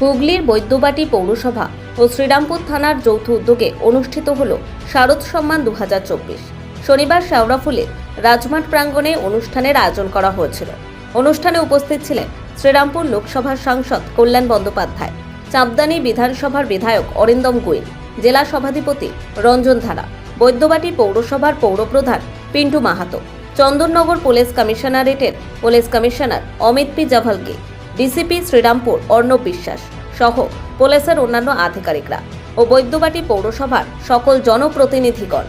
হুগলির বৈদ্যবাটি পৌরসভা ও শ্রীরামপুর থানার যৌথ উদ্যোগে অনুষ্ঠিত হল শারদ সম্মান দু হাজার চব্বিশ। শনিবার শেওড়াফুলের রাজমাঠ প্রাঙ্গণে অনুষ্ঠানের আয়োজন করা হয়েছিল। অনুষ্ঠানে উপস্থিত ছিলেন শ্রীরামপুর লোকসভার সাংসদ কল্যাণ বন্দ্যোপাধ্যায়, চাঁদদানি বিধানসভার বিধায়ক অরিন্দম গোয়েল জেলা সভাধিপতি রঞ্জন ধারা, বৈদ্যবাটি পৌরসভার পৌরপ্রধান পিন্টু মাহাতো, চন্দননগর পুলিশ কমিশনারেটের পুলিশ কমিশনার অমিত পি জাভালকে ডিসিপি শ্রীরামপুর, অর্ণব বিশ্বাস সহ পুলিশের অন্যান্য আধিকারিকরা ও বৈদ্যবাটি পৌরসভার সকল জনপ্রতিনিধিগণ।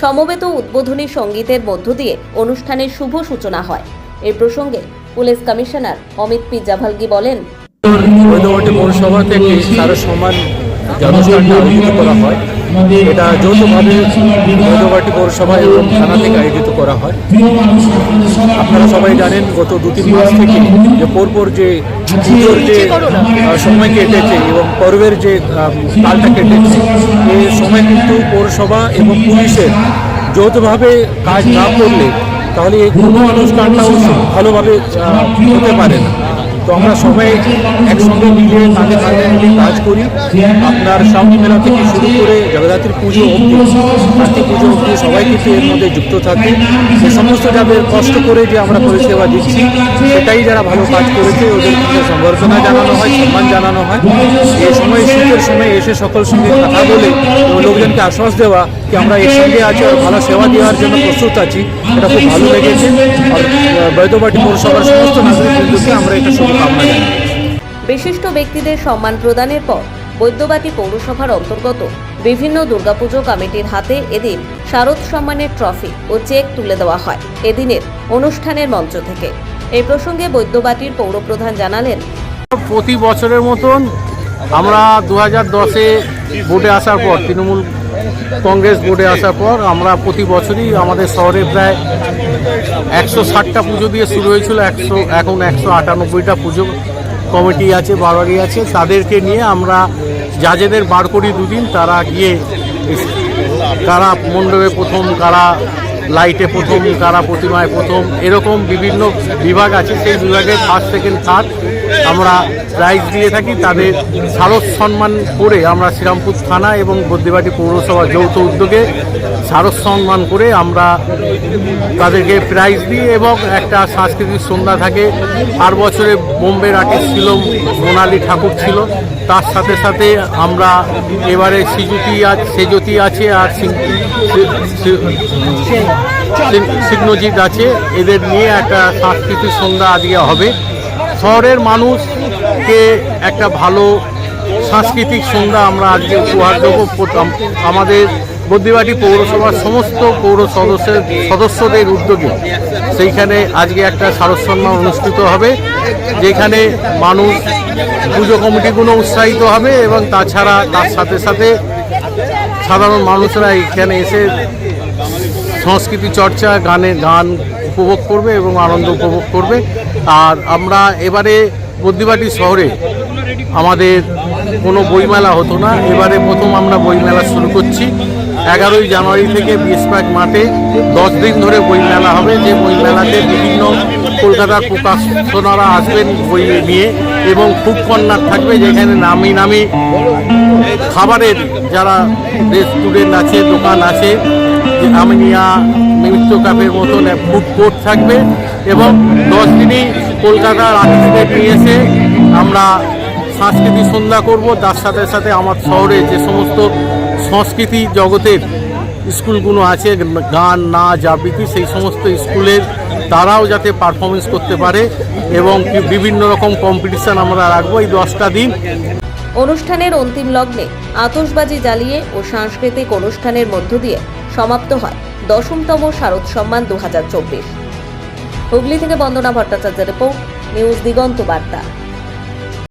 সমবেত উদ্বোধনী সঙ্গীতের মধ্য দিয়ে অনুষ্ঠানের শুভ সূচনা হয়। এই প্রসঙ্গে police commissioner Amit P. Javalgi বলেন পৌরসভা থেকে সম্মান যে অনুষ্ঠানটা আয়োজিত করা হয়। এটা যৌথভাবে বৈদ্যবাটি পৌরসভা এবং থানা থেকে আয়োজিত করা হয়। আপনারা সবাই জানেন গত দু তিন মাস থেকে যে পরপর যে পুজোর যে সময় কেটেছে এবং পর্বের যে কালটা কেটেছে এই সময় কিন্তু পৌরসভা এবং পুলিশের যৌথভাবে কাজ না করলে তাহলে এই কোনো অনুষ্ঠানটাও ভালোভাবে হতে পারে না। তো আমরা সবাই একসঙ্গে মিলে কাঁধে কাঁধে মিলে কাজ করি। আপনার সামনে মেলা থেকে শুরু করে জগদ্ধাত্রী পুজো কার্তিক পুজো অবধি সবাই কিন্তু এর মধ্যে যুক্ত থাকে। সে সমস্ত যাদের কষ্ট করে যে আমরা পরিষেবা দিচ্ছি, সেটাই যারা ভালো কাজ করেছে, ওদের কিন্তু সম্বর্ধনা জানানো হয়, সম্মান জানানো হয়। এই সময় শীতের সময় এসে সকল সঙ্গে কথা বলে লোকজনকে আশ্বাস দেওয়া কি আমরা এর সঙ্গে আছি আর ভালো সেবা দেওয়ার জন্য প্রস্তুত আছি? এটা খুব ভালো লেগেছে। আর বৈদ্যবাটি পৌরসভার সমস্ত নাগরিকবৃন্দকে আমরা এটা শুভকামনা জানাই। বিশিষ্ট ব্যক্তিদের সম্মান প্রদানের পর বৈদ্যবাটি পৌরসভার অন্তর্গত বিভিন্ন দুর্গাপুজো কমিটির হাতে এদিন শারদ সম্মানের ট্রফি ও চেক তুলে দেওয়া হয় এদিনের অনুষ্ঠানের মঞ্চ থেকে। এই প্রসঙ্গে বৈদ্যবাটির পৌরপ্রধান জানালেন প্রতি বছরের মতন আমরা দু হাজার দশে ভোটে আসার পর তৃণমূল কংগ্রেস বোর্ডে আসার পর আমরা প্রতি বছরই আমাদের শহরে প্রায় একশো ষাটটা পুজো দিয়ে শুরু হয়েছিল, একশো, এখন একশো আটানব্বইটা পুজো কমিটি আছে, বারোয়ারি আছে। তাদেরকে নিয়ে আমরা জাজেদের বার করি দুদিন তারা গিয়ে কারা মণ্ডপে প্রথম কারা লাইটে প্রথম, তারা প্রতিমায় প্রথম, এরকম বিভিন্ন বিভাগ আছে, সেই বিভাগে ফার্স্ট সেকেন্ড থার্ড আমরা প্রাইজ দিয়ে থাকি। তাদের শারদ সম্মান করে আমরা শ্রীরামপুর থানা এবং বদ্যিবাটি পৌরসভা যৌথ উদ্যোগে শারদ সম্মান করে আমরা তাদেরকে প্রাইজ দিই এবং একটা সাংস্কৃতিক সন্ধ্যা থাকে। আর বছরে বোম্বের আর্টিস্ট ছিল, মোনালি ঠাকুর ছিল। তার সাথে সাথে আমরা এবারে সিজুতি আছে সেজতি আছে আর সিগ্নজিৎ আছে। এদের নিয়ে একটা সাংস্কৃতিক সন্ধ্যা আজকে হবে। শহরের মানুষকে একটা ভালো সাংস্কৃতিক সন্ধ্যা আমরা আজকে উপহার দেবো। আমাদের বদ্যিবাটি পৌরসভার সমস্ত পৌর সদস্যের, সদস্যদের উদ্যোগে। সেইখানে আজকে একটা শারদ সম্মান অনুষ্ঠিত হবে, যেখানে মানুষ পুজো কমিটিগুলো উৎসাহিত হবে এবং তাছাড়া তার সাথে সাথে সাধারণ মানুষরা এখানে এসে সংস্কৃতি চর্চা, গানে গান উপভোগ করবে এবং আনন্দ উপভোগ করবে। আর আমরা এবারে বদ্যিবাটি শহরে আমাদের কোনো বইমেলা হতো না। এবারে প্রথম আমরা বইমেলা শুরু করছি। এগারোই জানুয়ারি থেকে বিএসপ্যাক মাঠে দশ দিন ধরে বইমেলা হবে। যে বইমেলাতে বিভিন্ন কলকাতার প্রকাশনারা আসবেন বই নিয়ে এবং খুব কর্নার থাকবে, যেখানে নামি নামি খাবারের যারা রেস্টুরেন্ট আছে, দোকান আছে আমিনিয়া মিত্র কাপের মতন ফুড কোর্ট থাকবে এবং দশ দিনই কলকাতার আর্টিস্টদের নিয়ে এসে আমরা সাংস্কৃতিক সন্ধ্যা করব। তার সাথে সাথে আমার শহরে যে সমস্ত সংস্কৃতি জগতের স্কুলগুলো আছে, গান, নাচ, আবৃত্তি, সেই সমস্ত স্কুলের তারাও যাতে পারফরমেন্স করতে পারে এবং বিভিন্ন রকম কম্পিটিশান আমরা রাখব। এই দশটা দিন অনুষ্ঠানের অন্তিম লগ্নে আতসবাজি জ্বালিয়ে ও সাংস্কৃতিক অনুষ্ঠানের মধ্য দিয়ে সমাপ্ত হয় দশমতম শারদ সম্মান দু হাজার চব্বিশ। হুগলি থেকে বন্দনা ভট্টাচার্যের রিপোর্ট, নিউজ দিগন্ত বার্তা।